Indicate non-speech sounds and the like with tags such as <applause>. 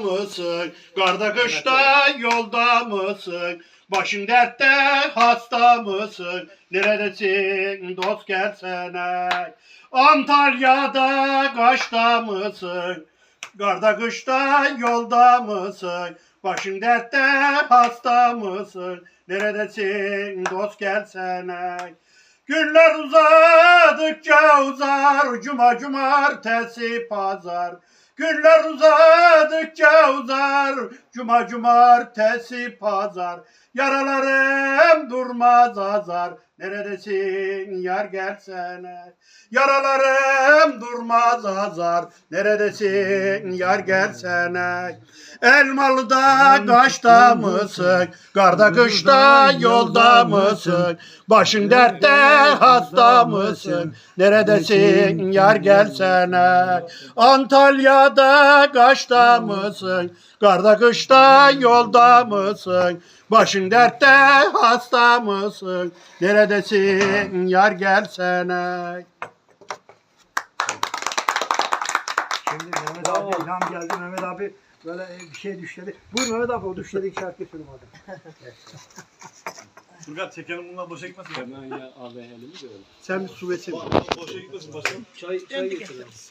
mısın? Karda kışta yolda mısın? Başın dertte hasta mısın? Neredesin dost gelsene? Antalya'da kaçta mısın? Karda kışta yolda mısın? Başın dertte hasta mısın? Neredesin dost gelsene? Günler uzadıkça uzar, cuma cumartesi pazar. Günler uzadıkça uzar, cuma cumartesi pazar. Yaralarım durmaz azar, neredesin yar gelsene. Yaralarım durmaz azar, neredesin yar gelsene. Elmalı'da kaçta mısın, karda kışta yolda mısın? Başın dertte hasta mısın? Neredesin yar gelsene. Antalya'da kaçta mısın? Karda kışta yolda mısın? Başın dertte hasta mısın? Neredesin yar gelsene. Şimdi Mehmet abi ilham geldi. Mehmet abi böyle e, bir şey düşledi. Buyur Mehmet abi o düşledik şarkı söyle madem. <laughs> Furkan çekelim bunlar boşa gitmesin. Hemen ya abi elimi görelim. Sen bir su versene. Boşa gitmesin başkanım. Çay, çay getirelim.